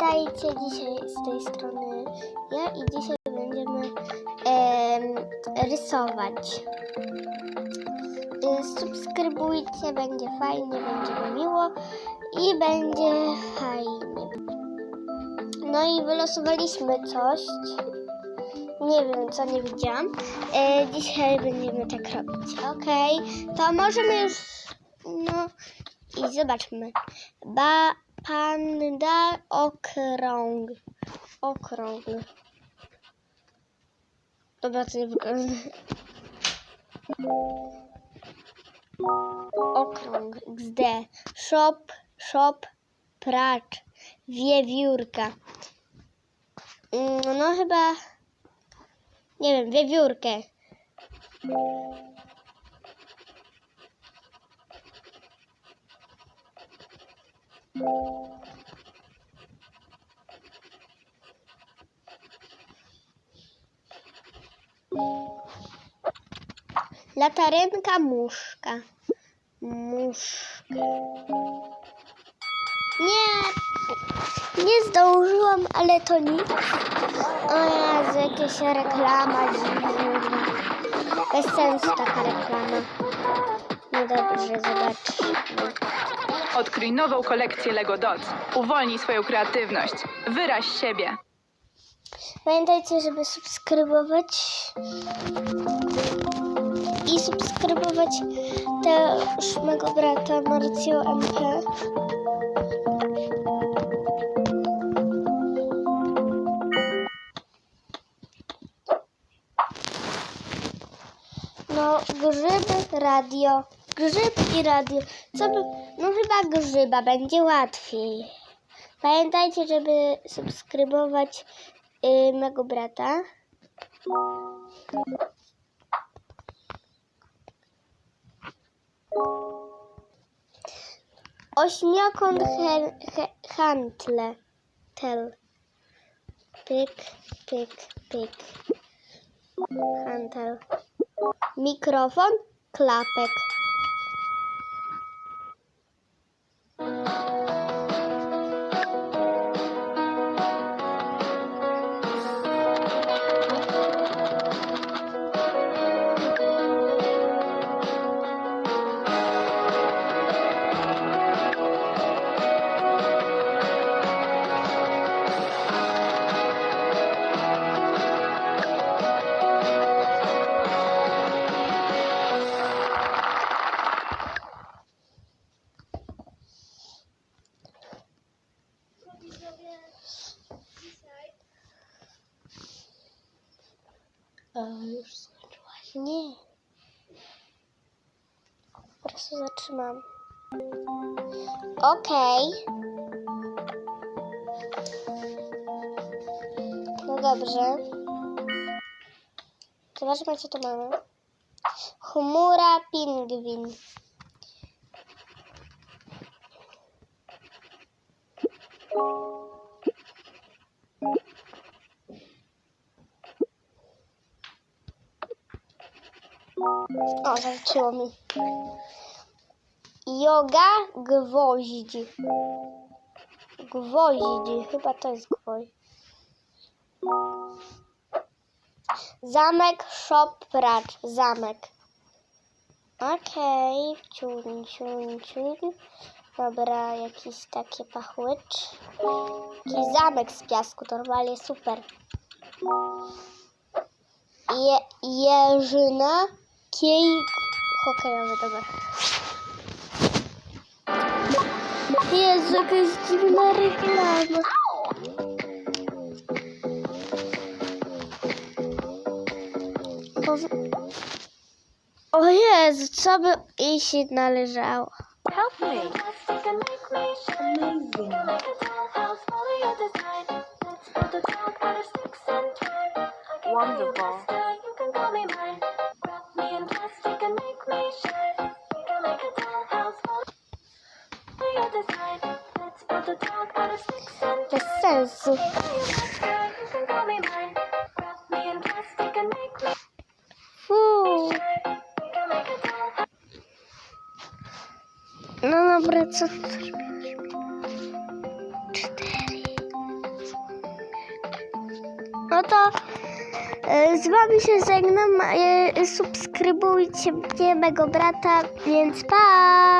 Witajcie dzisiaj z tej strony ja i dzisiaj będziemy em, rysować. Y, Subskrybujcie, będzie fajnie, będzie miło i będzie fajnie. No i wylosowaliśmy coś. Nie wiem, co nie widziałam. E, dzisiaj będziemy tak robić. Okej, to możemy już. No i zobaczmy. Ba, panda okrąg. Okrąg. Dobra, to nie wygląda. Okrąg. XD. Shop, shop, pracz. Wiewiórka. Mm, No chyba. Nie wiem, wiewiórkę. Latarenka muszka. Muszka. Nie, nie zdążyłam, ale to nic. O Jezu, jakaś reklama dziwna. Bez sensu taka reklama. No dobrze, zobaczmy. Odkryj nową kolekcję Lego Dots. Uwolnij swoją kreatywność. Wyraź siebie. Pamiętajcie, żeby subskrybować i subskrybować też mego brata Marcio MP. No, grzyb, radio. Grzyb i radio. Co by... No chyba grzyba, będzie łatwiej. Pamiętajcie, żeby subskrybować y, mego brata. Ośmiokąt he, he, hantle. Tel. Pyk, pyk, pyk. Hantel. Mikrofon, klapek. O, już skończyłaś? Nie. Po prostu zatrzymam. Okej. No dobrze. Zobaczmy, co tu mamy. Chmura pingwin. O, zaliczyło mi. Yoga gwoździ. Gwoździ, chyba to jest gwoźdź. Zamek, shop, pracz. Zamek. Okej, ciun, ciun, ciun. Dobra, jakieś takie pachłycz. Jakiś zamek z piasku, to normalnie super. Je, jeżyna, kiej hokejowy, dobra. Jezu, jakaś dziwna reklama. O Jezu, co by jej się należało? Help me. Wonderful. Bez sensu. Fuu. No dobra, co? Cztery. No to e, z wami się żegnam. e, Subskrybujcie mnie, mego brata, więc pa!